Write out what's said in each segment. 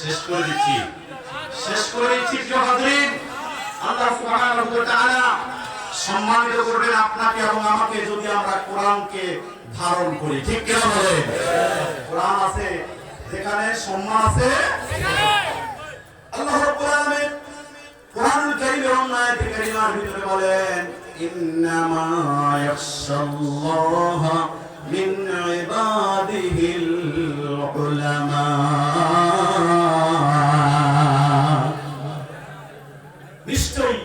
শেষ করে দিচ্ছি শেষ করে দিচ্ছি সম্মানিত করবেন আপনাকে এবং আমাকে যদি আমরা কোরআনকে ধারণ করি, ঠিক কিনা বলেন কোরআন আছে, যেখানে সম্মান আছে, আল্লাহ রাব্বুল আলামিন, কোরআনুল কারীমের ভিতরে বলেন মিন ইবাদিহিল উলামা নিশ্চয়ই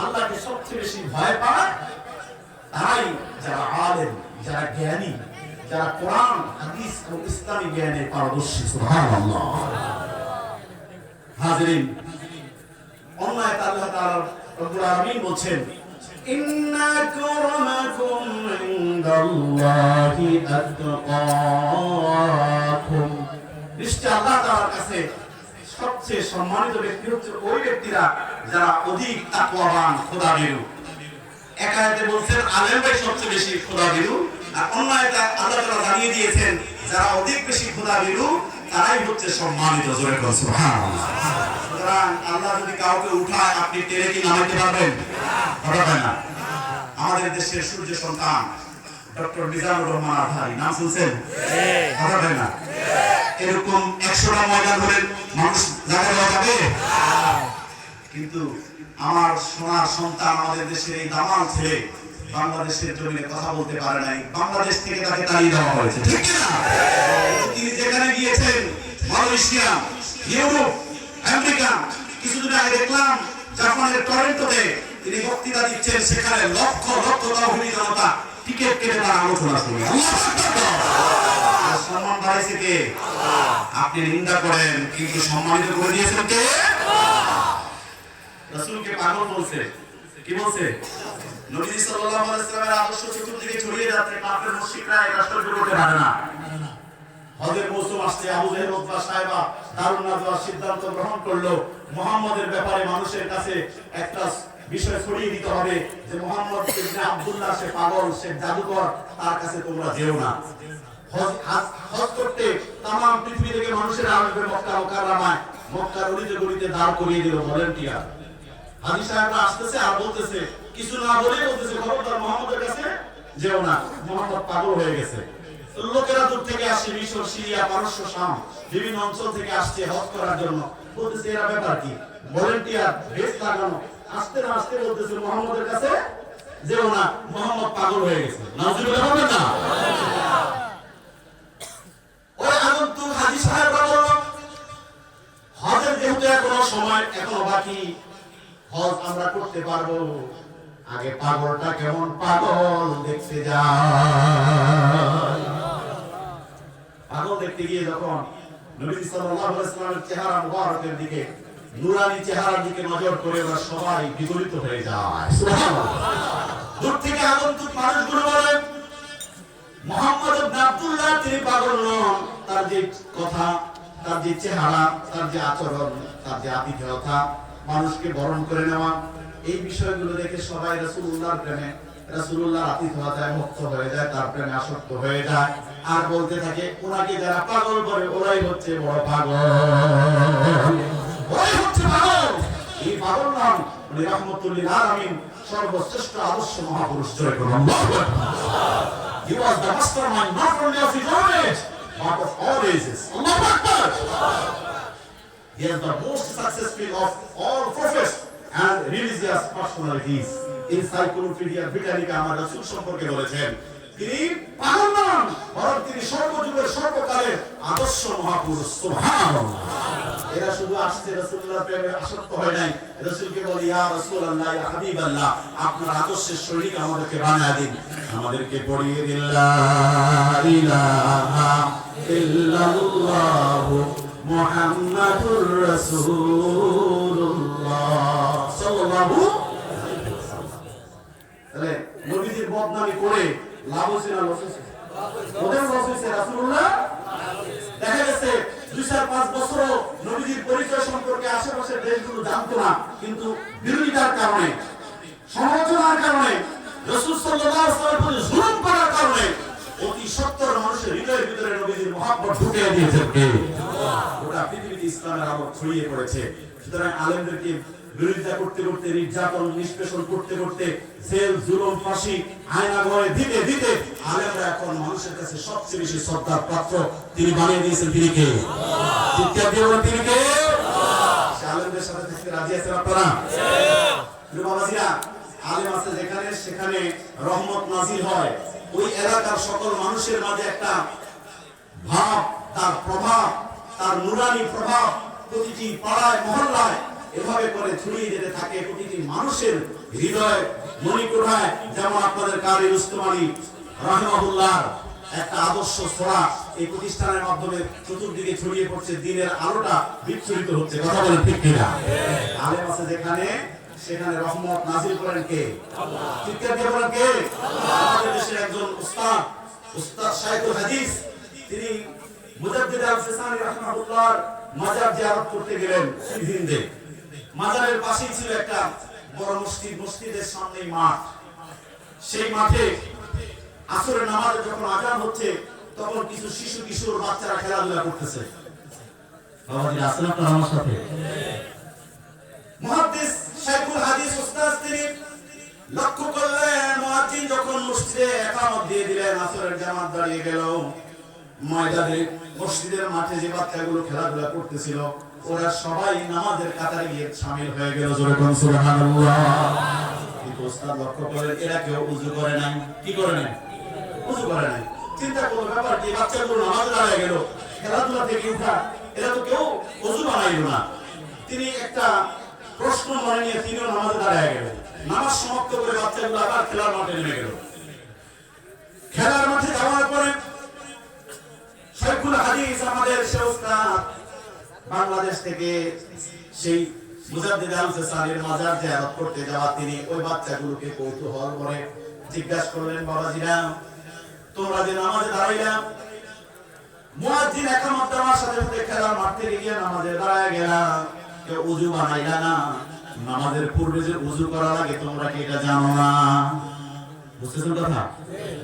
আল্লাহকে সবচেয়ে বেশি ভয় পায় তারাই যারা আলেম, যারা জ্ঞানী, যারা কোরআন, হাদিস এবং ইসলামী জ্ঞানে পারদর্শী, সুবহানাল্লাহ। হাজরিন অন্য আল্লাহ তাআলা রব্বুল আলামিন বলছেন ইন্না আক্রামাকুম ইনদাল্লাহি আতকাকুম। নিশ্চয় আল্লাহ তাআলার কাছে সবচেয়ে সম্মানিত ব্যক্তি হচ্ছে ওই ব্যক্তিরা যারা অধিক তাকওয়াবান, খোদাভীরু। এক আয়াতে বলছেন আলেমরাই সবচেয়ে বেশি খোদাভীরু। আর অন্য আয়াতে আল্লাহ তাআলা জানিয়ে দিয়েছেন, যারা অধিক বেশি খোদাভীরু, তারাই হচ্ছে সম্মানিত। জোরে সুবহানাল্লাহ। সুতরাং আল্লাহ যদি কাউকে উঠায়, আপনি টেনে কি নামাইতে পারবেন? পারবেন না আমাদের দেশের সূর্য সন্তান, ডক্টর মিজানুর রহমান আধারি। নাম শুনছেন? পারবেন না। এরকম একশোটা ময়দান ধরে মানুষ জায়গা কিন্তু আমার সোনার সন্তান, আমাদের দেশের এই দামাল ছেলে বাংলাদেশের জমিনে কথা বলতে পারে নাই। বাংলাদেশ থেকে তাকে তাড়িয়ে দেওয়া হয়েছে। ঠিক না? তিনি যেখানে গিয়েছেন, মালয়েশিয়া, ইউরোপ, আমেরিকা, কিছুদিন আগে দেখলাম জাপানের টরেন্টোতে তিনি বক্তৃতা দিচ্ছেন সেখানে লক্ষ লক্ষ তহবিলি জনতা টিকিট কেটে তারা আলোচনা শুনে। সম্মান কে? আপনি নিন্দা করেন, কিন্তু সম্মানিত করে দিয়েছেন কে? পাগল বলছে। কি বলছে? নবী সাল্লাল্লাহু আলাইহি আদর্শ চতুর্দিকে ছড়িয়ে যাচ্ছে কাফের মুশরিকরা এই রাষ্ট্র পারে না। হজের মৌসুম আসছে, আবু জাহেল সাহেবা, দারুণ সিদ্ধান্ত গ্রহণ করল। মুহাম্মদের ব্যাপারে মানুষের কাছে একটা বিষয় ছড়িয়ে দিতে হবে যে মুহাম্মদ আব্দুল্লাহ সে পাগল, সে জাদুকর, তার কাছে তোমরা যেও না। হজ করতে পৃথিবী থেকে মানুষের আসবে মক্কা মক্কার গলিতে দাঁড় করিয়ে দিল ভলেন্টিয়ার হাজি সাহেবরা আসতেছে আর বলতেছে, কিছু না বলে বলতেছে, খবরদার মোহাম্মদের কাছে যেও না, মোহাম্মদ পাগল হয়ে গেছে। লোকেরা দূর থেকে আসে, মিশর, সিরিয়া, পারস্য, শাম, বিভিন্ন অঞ্চল থেকে আসছে হজ করার জন্য। বলতেছে, এরা ব্যাপার কি? ভলেন্টিয়ার বেশ লাগানো আসতে না আসতে বলতেছে মোহাম্মদের কাছে যেও না, মোহাম্মদ পাগল হয়ে গেছে। নাউজুবিল্লাহ হবে না? ওই আগন্তুক হাজি বলল হজের যেহেতু এখনও সময়, এখনও বাকি, হজ আমরা করতে পারব। আগে পাগলটা কেমন পাগল দেখতে যাই পাগল দেখতে গিয়ে যখন নবী সাল্লাল্লাহু আলাইহি ওয়াসাল্লামের চেহারা মুবারকের দিকে নুরানি চেহারার দিকে নজর করে ওরা সবাই বিগলিত হয়ে যায়। দূর থেকে আগন্তুক মানুষগুলো বলে মোহাম্মদ আব্দুল্লাহ, তিনি পাগল নন। তার যে কথা, তার যে চেহারা, তার যে আচরণ, তার যে আতিথেয়তা, মানুষকে বরণ করে নেওয়া, এই বিষয়গুলো দেখে সবাই রাসূলুল্লাহর প্রেমে, রাসূলুল্লাহর আতিথেয়তায় মুক্ত হয়ে যায়, তার প্রেমে আসক্ত হয়ে যায়। আর বলতে থাকে, ওনাকে যারা পাগল করে ওরাই হচ্ছে বড় পাগল। সম্পর্কে বলেছেন তিনি পাগল নন বরং তিনি সর্বযুগের সর্বকালের আদর্শ মহাপুরুষ এরা শুধু আসছে রাসূলুল্লাহ প্রেমে আসক্ত হয় নাই। রাসূলকে বলে, ইয়া রাসূলুল্লাহ, ইয়া হাবিবাল্লাহ, আপনার আদর্শের শরীর আমাদেরকে বানায় দিন। আমাদেরকে পড়িয়ে দিন, লা ইলাহা নবীজির বদনামি করে লাভ হচ্ছে না ওদের দেখা গেছে দুই চার পাঁচ বছর নবীজির পরিচয় সম্পর্কে আশেপাশের দেশগুলো জানতো না কিন্তু বিরোধিতার কারণে সমালোচনার কারণে রসুল সাল্লাল্লাহু আলাইহি প্রতি জুলুম করার কারণে অতি সত্তর মানুষের হৃদয়ের ভিতরে নবীজি মহাব্বত ঢুকিয়ে দিয়েছেন কে গোটা পৃথিবীতে ইসলামের আলো ছড়িয়ে পড়েছে। সুতরাং আলেমদেরকে বিরোধিতা করতে করতে নির্যাতন নিষ্পেষণ করতে করতে জেল জুলুম ফাঁসি আয়না দিতে দিতে আলেমরা এখন মানুষের কাছে সবচেয়ে বেশি শ্রদ্ধার পাত্র। তিনি বানিয়ে দিয়েছেন তিনি কে? চিৎকার দিয়ে বলেন তিনি কে? আলেমদের সাথে থাকতে রাজি আছেন আপনারা? বাবাজিরা, আলেম আছে যেখানে সেখানে রহমত নাজিল হয়। ওই এলাকার সকল মানুষের মাঝে একটা ভাব তার প্রভাব তার নুরানি প্রভাব প্রতিটি পাড়ায় মহল্লায় এভাবে করে ছড়িয়ে যেতে থাকে প্রতিটি মানুষের হৃদয়। মণিপুরায় যেমন আপনাদের কারি রুস্তমানি রহমাহুল্লাহ একটা আদর্শ ছড়া এই প্রতিষ্ঠানের মাধ্যমে চতুর্দিকে ছড়িয়ে পড়ছে দিনের আলোটা বিচ্ছুরিত হচ্ছে। কথা বলেন ঠিক কিনা? আলেম আছে যেখানে সেখানে রহমত নাজিল করেন কে? চিৎকার দিয়ে বলেন কে? আমাদের দেশের একজন উস্তাদ উস্তাদ শাইখুল হাদিস তিনি মুজাদ্দিদ আল রাহমাহুল্লাহর মাজার জিয়ারত করতে গেলেন হিন্দে মাজারের পাশেই ছিল একটা বড় মসজিদ, মসজিদের সামনেই মাঠ। সেই মাঠে আসরের নামাজে যখন আজান হচ্ছে, তখন কিছু শিশু, কিশোর বাচ্চারা খেলাধুলা করতেছে। মাঠে যে বাচ্চাগুলো খেলাধুলা করতেছিল ওরা সবাই নামাজের কাতারে গিয়ে শামিল হয়ে গেল কোন সুবহানাল্লাহ। কিন্তু উস্তাদ লক্ষ্য করলেন এরা কেউ উজু করে নাই। কি করে নাই? উজু করে নাই। চিন্তা করল ব্যাপার কি বাচ্চাগুলো নামাজ দাঁড়ায় গেল, খেলাধুলা থেকে উঠা, এরা তো কেউ উজু বানাইল না। তিনি একটা প্রশ্ন মনে নিয়ে তিনিও নামাজে দাঁড়ায় গেল নামাজ সমাপ্ত করে বাচ্চাগুলো আবার খেলার মাঠে নেমে গেল। খেলার মাঠে যাওয়ার পরে, শেখুল হাদিস আমাদের সে বাংলাদেশ থেকে সেই উজু না? নামাজের পূর্বে যে উজু করা লাগে, তোমরা কি এটা জানো না? বুঝতেছেন কথা?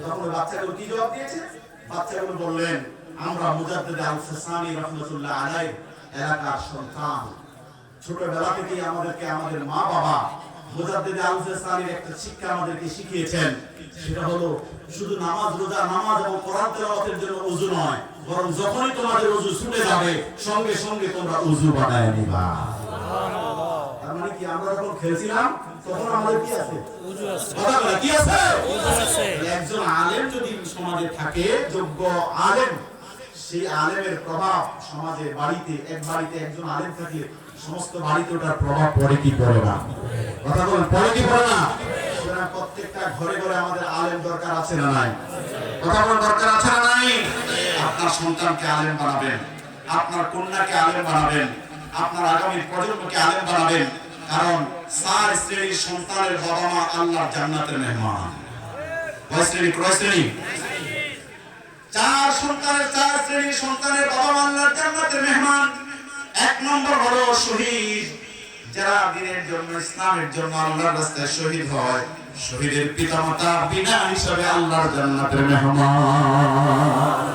তখন বাচ্চাগুলো কি জবাব দিয়েছে? বাচ্চাগুলো বললেন, আমরা মুজাদ্দিদ আল ফিসানি এলাকার সন্তান। ছোটবেলা থেকেই আমাদেরকে আমাদের মা বাবা মুজাদ্দিদ আল একটা শিক্ষা আমাদেরকে শিখিয়েছেন। সেটা হলো শুধু নামাজ রোজা নামাজ এবং কোরআন তেলাওয়াতের জন্য উযু নয় বরং যখনই তোমাদের উযু ছুটে যাবে সঙ্গে সঙ্গে তোমরা উযু বানায় নিবা। তার মানে কি আমরা যখন খেলছিলাম তখন আমাদের কি আছে? কথা বলে কি আছে। একজন আলেম যদি সমাজে থাকে যোগ্য আলেম সেই আলেমের প্রভাব সমাজে বাড়িতে, এক বাড়িতে একজন আলেম থাকলে সমস্ত বাড়িতে ওটার প্রভাব পড়ে কি পড়ে না? কথা বলেন, পড়ে কি পড়ে না? প্রত্যেকটা ঘরে ঘরে আমাদের আলেম দরকার আছে না নাই? কথা বলেন, দরকার আছে না নাই? আপনার সন্তানকে আলেম বানাবেন, আপনার কন্যাকে আলেম বানাবেন, আপনার আগামী প্রজন্মকে আলেম বানাবেন, কারণ চার শ্রেণির সন্তানের বাবা মা আল্লাহর জান্নাতের মেহমান। শ্রেণি? কয় শ্রেণি? চার সন্তানের চার শ্রেণির সন্তানের বাবা আল্লাহর জান্নাতের মেহমান, এক নম্বর হলো শহীদ। যারা দিনের জন্য, ইসলামের জন্য আল্লাহর রাস্তায় শহীদ হয়, শহীদের পিতামাতা বিনা হিসাবে আল্লাহর জান্নাতের মেহমান।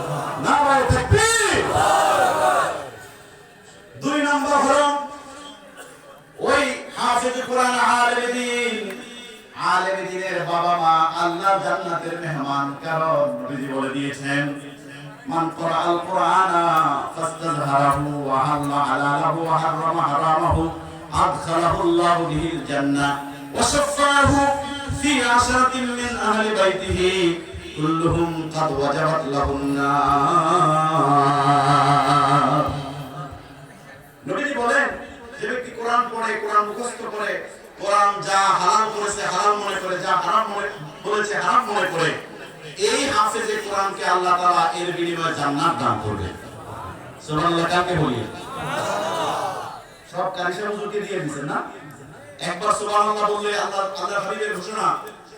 দুই নম্বর হলো ওই হাফেজ কোরআন আলেম আলেম দিনের বাবা মা আল্লাহ জান্নাতের মেহমান, কারণ নবীজি বলে দিয়েছেন, মান করা আল কোরআনা ফাস্তাযহারাহু ওয়া হাল্লা হালালাহু ওয়া হারামা হারামাহু, আদখালাহু আল্লাহু বিহিল জান্নাহ ওয়া শাফাহু ফি আশরাতিন মিন আহলি বাইতিহি, কুল্লুহুম কাদ ওয়াজাবাত লাহুন নার। নবীজি বলেন, যে ব্যক্তি কোরআন পড়ে, কোরআন মুখস্থ করে কোরআন যা করেছে মনে করে, যা হারাম মনে হারাম মনে করে, এই কোরআনকে আল্লাহ তাআলা এর বিনিময়ে জান্নাত দান করবে সুবহানাল্লাহ, কাকে বলি? সব কারিশা হুজুরকে দিয়ে দিবেন না? একবার সুবহানাল্লাহ বললে আল্লাহ আল্লাহ হাবিবের ঘোষণা,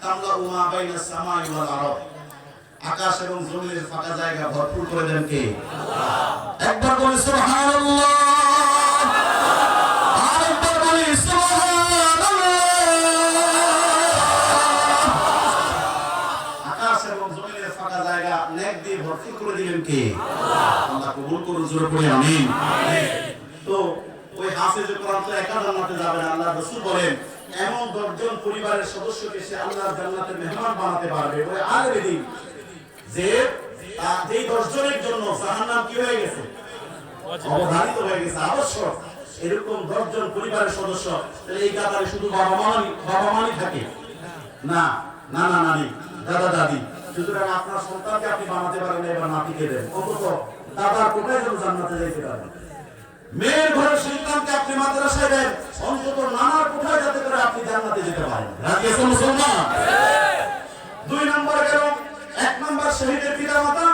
তামলা উমা বাইনাস সামাই ওয়াল আকাশ এবং জমিনের ফাঁকা জায়গা ভরপুর করে দেন কে? একবার বলে সুবহানাল্লাহ। সুবহানাল্লাহ আকাশ এবং জমিনের ফাঁকা জায়গা নেক দিয়ে ভরপুর করে দিলেন কে? কবুল করুন, জোরে করে আমিন। তো ওই হাফেজ কোরআন তো একা জান্নাতে যাবে না আল্লাহ রাসূল বলেন, এমন দশজন পরিবারের সদস্যকে সে আল্লাহর জান্নাতের মেহমান বানাতে পারবে। ওই আলেমে দিন, যে যেই দশজনের জন্য জাহান্নাম কি হয়ে গেছে? অবধারিত হয়ে গেছে, আবশ্যক। এরকম দশজন পরিবারের সদস্য এই কাতারে শুধু বাবা মানি বাবা মানি থাকে না না না নানি দাদা, দাদি। সুতরাং আপনার সন্তানকে আপনি বানাতে পারেন, এবার নাতিকে দেন। অন্তত দাদার কোথায় যেন জান্নাতে যাইতে পারেন মেয়ের সন্তানকে আপনি মাদ্রাসায় দেন, অন্তত নানার কোথায় যাতে করে আপনি জান্নাতে যেতে পারেন। মুসলমান? দুই নম্বর গেল, এক নম্বর শহীদের পিতা মাতা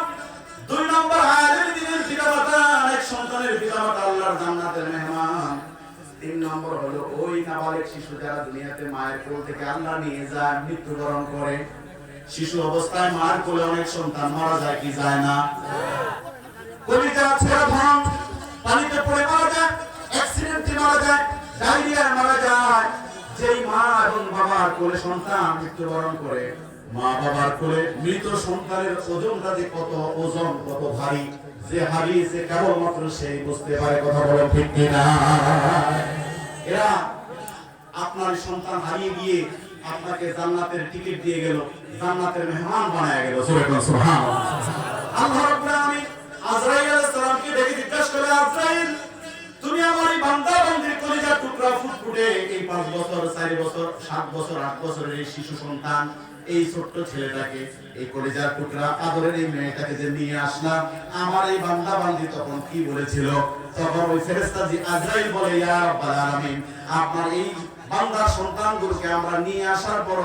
দুই নম্বর আয়ালের দিনের পিতা মাতা এক সন্তানের পিতা মাতা আল্লাহর জান্নাতের মেহমান। তিন নম্বর হলো, ওই নাবালিক শিশু যারা দুনিয়াতে মায়ের কোল থেকে আল্লাহ নিয়ে যায়, মৃত্যুবরণ করে। শিশু অবস্থায় মায়ের কোলে অনেক সন্তান মারা যায়, কি যায় না? পানিতে পড়ে মারা যায় অ্যাক্সিডেন্টে মারা যায় মারা যায়। যেই মা এবং বাবার কোলে সন্তান মৃত্যুবরণ করে, মা বাবার কোলে মৃত সন্তানের ওজনটা যে কত, ওজন কত ভারী, যে হারিয়েছে কেবলমাত্র সেই বুঝতে পারে, কথা ঠিক কিনা? এরা আপনার সন্তান হারিয়ে গিয়ে আপনাকে জান্নাতের টিকিট দিয়ে গেল, জান্নাতের মেহমান বানায় গেল আল্লাহ আজরাইল সালামকে জিজ্ঞাসা করে আজরাইল, তুমি আমার এই বান্দা বান্দির কলিজার টুকরা ফুটফুটে এই পাঁচ বছর, চার বছর, সাত বছর, আট বছরের এই শিশু সন্তান, এই ছোট্ট ছেলেটাকে, এই কলিজার টুকরা, আদরের এই মেয়েটাকে যে নিয়ে আসলাম, আমার এই বান্দা বান্দি তখন কি বলেছিল? তখন ওই ফেরেশতা জি আজরাইল বলে, ইয়া আলামিন, আপনার এই বান্দার সন্তানগুলোকে আমরা নিয়ে আসার পর